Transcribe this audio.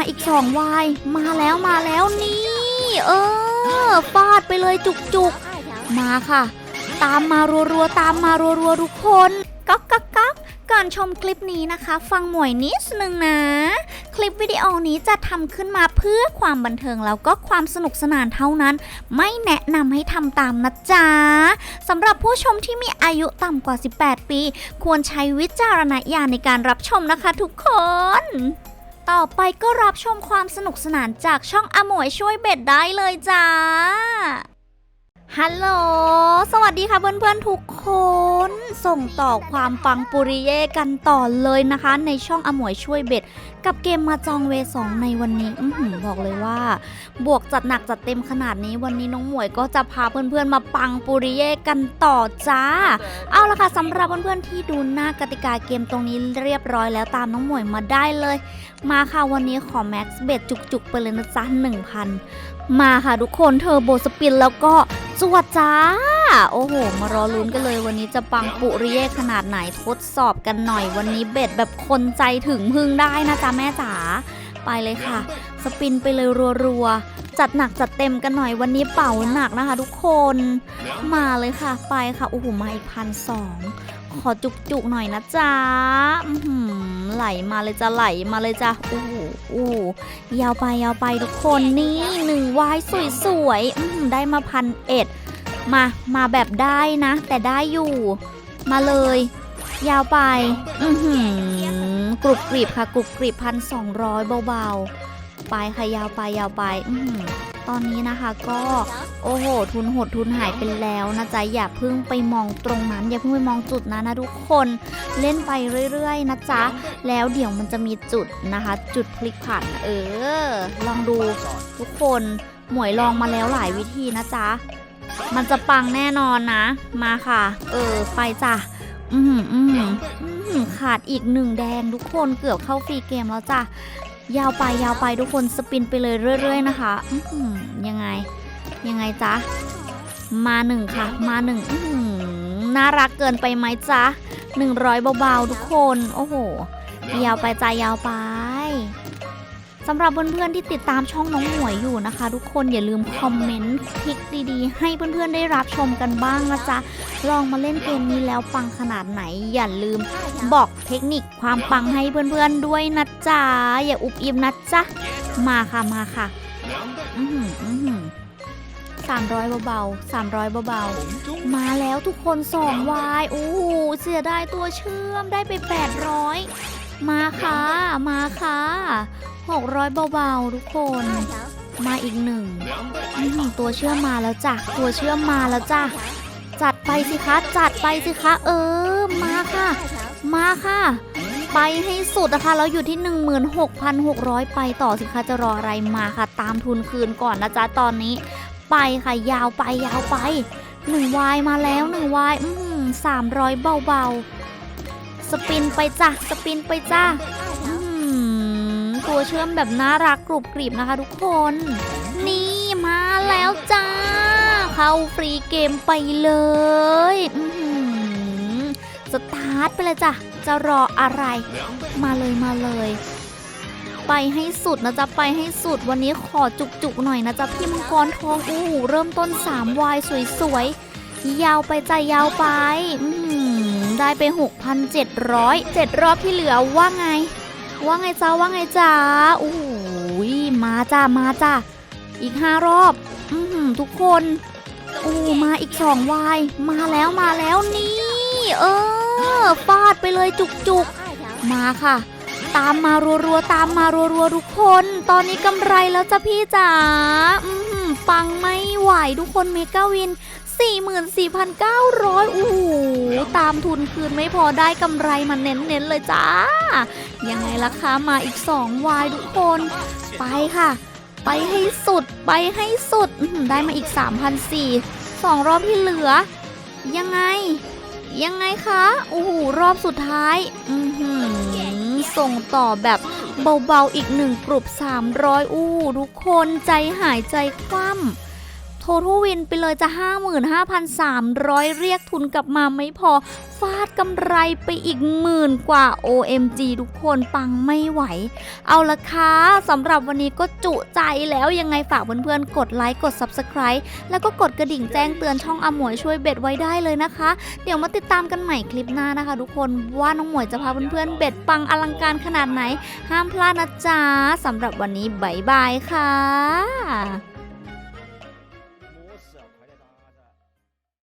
มาอีกสองวาย มาแล้วมาแล้วนี่ เออฟาดไปเลยจุกจุกมาค่ะ ตามมารัวๆตามมารัวๆทุกคนก๊อกก๊อกก๊อกก่อนชมคลิปนี้นะคะ ฟังหมวยนิดนึงนะ คลิปวิดีโอนี้จะทำขึ้นมาเพื่อความบันเทิงแล้วก็ความสนุกสนานเท่านั้น ไม่แนะนำให้ทำตามนะจ๊ะสำหรับผู้ชมที่มีอายุต่ำกว่า 18 ปี ควรใช้วิจารณญาณในการรับชมนะคะทุกคน ต่อไปก็รับชมความสนุกสนานจากช่องอมวยช่วยเบ็ดได้เลยจ้า ฮัลโหล สวัสดีค่ะเพื่อนๆทุกคน ส่งต่อความปังปุริเย่กันต่อเลยนะคะ ในช่องอมวยช่วยเบ็ด กับเกมมาจองเวสองในวันนี้ อื้อหือบอกเลยว่า บวกจัดหนักจัดเต็มขนาดนี้วันนี้น้องหมวยก็จะพาเพื่อนๆมาปังปุริเย่กันต่อจ้า เอาละค่ะสำหรับเพื่อนๆที่ดูหน้ากติกาเกมตรงนี้เรียบร้อยแล้วตามน้องหมวยมาได้เลย มาค่ะวันนี้ขอแม็กซ์เบ็ดจุกๆไปเลยนะจ๊ะ1,000 มาค่ะทุกคนเทอร์โบสปินแล้วก็ จวดจ้า โอ้โห มารอลุ้นกันเลยวันนี้จะปังปุริเยขนาดไหนทดสอบกันหน่อยวันนี้เบ็ดแบบคนใจถึงพึ่งได้นะจ๊ะแม่จ๋าไปเลยค่ะ สปินไปเลยรัวๆจัดหนักจัดเต็มกันหน่อยวันนี้เป่าหนักนะคะ ทุกคน มาเลยค่ะ ไปค่ะโอ้โหมาอีกพันสองขอจุกๆหน่อยนะจ๊ะอื้อหือ ไหลมาเลยจ้ะไหลมาเลยจ้ะอู้อู้ยาวไปยาวไปทุกคนนี่หนึ่งวายสวยๆอื้อหือได้มาพันเอ็ดมามาแบบได้นะ แต่ได้อยู่ มาเลย ยาวไป อือหือกรุบกริบค่ะกรุบกริบพันสองร้อยเบาๆ ไปค่ะยาวไปยาวไป อืตอนนี้นะคะก็โอ้โห ทุนหดทุนหายไปแล้วนะจ๊ะอย่าเพิ่งไปมองตรงนั้น อย่าเพิ่งไปมองจุดนั้นนะทุกคนเล่นไปเรื่อยๆนะจ๊ะแล้วเดี๋ยวมันจะมีจุดนะคะ จุดพลิกผัน เออ ลองดูทุกคนหมวยลองมาแล้วหลายวิธีนะจ๊ะมันจะปังแน่นอนนะ มาค่ะ เออ ไปจ้ะอืมอืมอืมขาดอีกหนึ่งแดงทุกคนเกือบเข้าฟรีเกมแล้วจ้ะ ยาวไปยาวไปทุกคนสปินไปเลยเรื่อย ๆ นะคะยังไง ยังไงจ๊ะ มาหนึ่งค่ะ มาหนึ่งน่ารักเกินไปไหมจ๊ะหนึ่งร้อยเบา ๆ ทุกคน โอ้โห ยาวไปจ้ายาวไป สำหรับเพื่อนๆที่ติดตามช่องน้องหมวยอยู่นะคะ ทุกคนอย่าลืมคอมเมนต์คลิกดีๆ ให้เพื่อนๆได้รับชมกันบ้างนะจ๊ะลองมาเล่นเกมนี้แล้วปังขนาดไหน อย่าลืมบอกเทคนิคความปังให้เพื่อนๆด้วยนะจ๊ะอย่าอุบอิบนะจ๊ะมาค่ะมาค่ะอือหืออื้อหือสามร้อยเบาๆสามร้อยเบาๆ มาแล้วทุกคนสองวายโอ้โหเสียดายตัวเชื่อมได้ไปแปดร้อย มาค่ะ มาค่ะหกร้อยเบาๆทุกคน มาอีกหนึ่งตัวเชื่อมมาแล้วจ้ะ ตัวเชื่อมมาแล้วจ้ะ จัดไปสิคะ จัดไปสิคะ เออ มาค่ะ มาค่ะ ไปให้สุดนะคะเราอยู่ที่ 16,600 ไปต่อสิคะจะรออะไรมาค่ะ ตามทุนคืนก่อนนะจ๊ะตอนนี้ ไปค่ะยาวไปยาวไป1วายมาแล้ว1วายอืมสามร้อยเบาๆ สปินไปจ้ะสปินไปจ้ะอืมตัวเชื่อมแบบน่ารักกรุบกริบนะคะทุกคน นี่มาแล้วจ้า เข้าฟรีเกมไปเลยอือหือสตาร์ทไปเลยจ้ะ จะรออะไร มาเลยมาเลย ไปให้สุดนะจ๊ะ ไปให้สุดวันนี้ขอจุกๆหน่อยนะจ๊ะ พี่มังกรทองอู้เริ่มต้น3วายสวยๆ ยาวไปจ้ะยาวไป อืม ได้ไป 6,700 7รอบที่เหลือว่าไง ว่าไงจ้าว่าไงจ้าโอ้โหมาจ้ามาจ้าอีก 5 รอบ อือหือทุกคนโอ้มาอีก2วายมาแล้วมาแล้วนี่ เออฟาดไปเลยจุกๆมาค่ะ ตามมารัวๆตามมารัวๆทุกคน ตอนนี้กำไรแล้วจ้ะพี่จ๋าอือหือปังไม่ไหวทุกคนเมกาวิน 44,900 โอ้โห ตามทุนคืนไม่พอได้กำไรมาเน้นๆเลยจ้า ยังไงล่ะคะมาอีก 2 วายทุกคน ไปค่ะ ไปให้สุด ไปให้สุดอื้อหือได้มาอีก3,400สองรอบที่เหลือ ยังไง ยังไงคะ โอ้โห รอบสุดท้าย อือหือส่งต่อแบบเบาๆอีกหนึ่งกลุ่ม300 อู้ทุกคนใจหายใจคว่ำโถ Total Win ไปเลยจะ 55,300 เรียกทุนกลับมาไม่พอ ฟาดกำไรไปอีกหมื่นกว่า OMG ทุกคนปังไม่ไหว เอาละค่ะสำหรับวันนี้ก็จุใจแล้วยังไงฝากเพื่อนๆ กดไลค์กด Subscribe แล้วก็กดกระดิ่งแจ้งเตือนช่องอมวยช่วยเบ็ดไว้ได้เลยนะคะ เดี๋ยวมาติดตามกันใหม่คลิปหน้านะคะ ทุกคนว่าน้องหมวยจะพาเพื่อนๆเบ็ดปังอลังการขนาดไหน ห้ามพลาดนะจ๊ะสำหรับวันนี้บายบายค่ะ